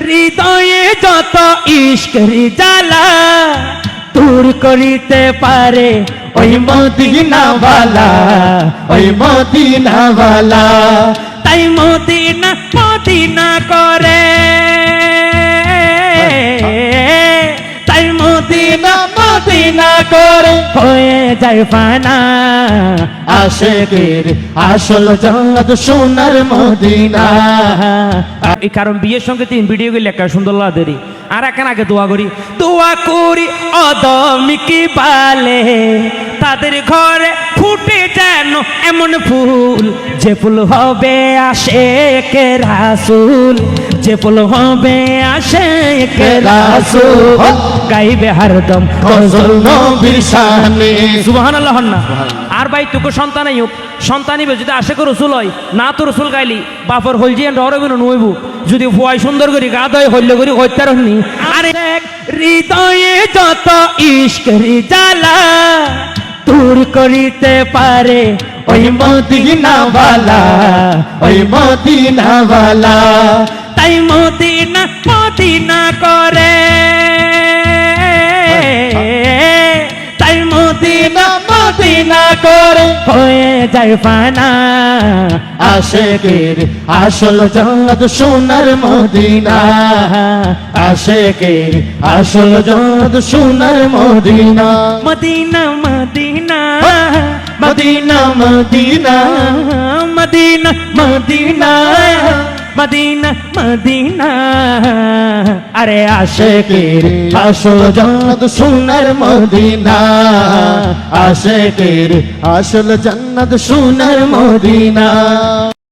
হৃদয়ে যত ইস্করি জ্বালা দূর করিতে পারে, ওই মদিনাওয়ালা ওই মদিনাওয়ালা। তাই মদিনা মদিনা করে মদিনা করে হয়ে যায় ফানা। আশেকের আসল জগৎ সোনার মদিনা। এই কারণ বিয়ের সঙ্গে তিন ভিডিও গেলে একটা সুন্দর লাদেরি। আর এখন আগে দোয়া করি। দোয়া করি অদমিকি বালে? তাদের ঘরে এমন ফুল যে ফুল হবে আসে কে রাসুল যে ফুল হবে আসে কে রাসুল গাইবে হরদম গজল নবীর শানে। সুবহানাল্লাহ না। আর ভাই তোকে সন্তান আইব সন্তান ইবে যদি আশে করে রসুল হয় না তো রসুল গাইলি বাপর হলজি ডরবে নইব যদি ফুয়াই সুন্দর করি গা দয় হইল করি হত্যার হননি। আরে এক হৃদয়ে যত ইস্করি জ্বালা দূর করিতে পারে ওই মদিনাওয়ালা ওই মদিনাওয়ালা। তাই মদিনা মদিনা করে। তাই মদিনা মদিনা করে। হয়ে যায় ফানা। আশেকের আসল জগৎ সোনার মদিনা। আশেকের আসল জগৎ সোনার Medina. Medina Medina. Medina Medina Medina Medina Medina Medina. আরে আশেকের আসল জগৎ সোনার মদিনা। আশেকের আসল জন্নত সোনার মদিনা।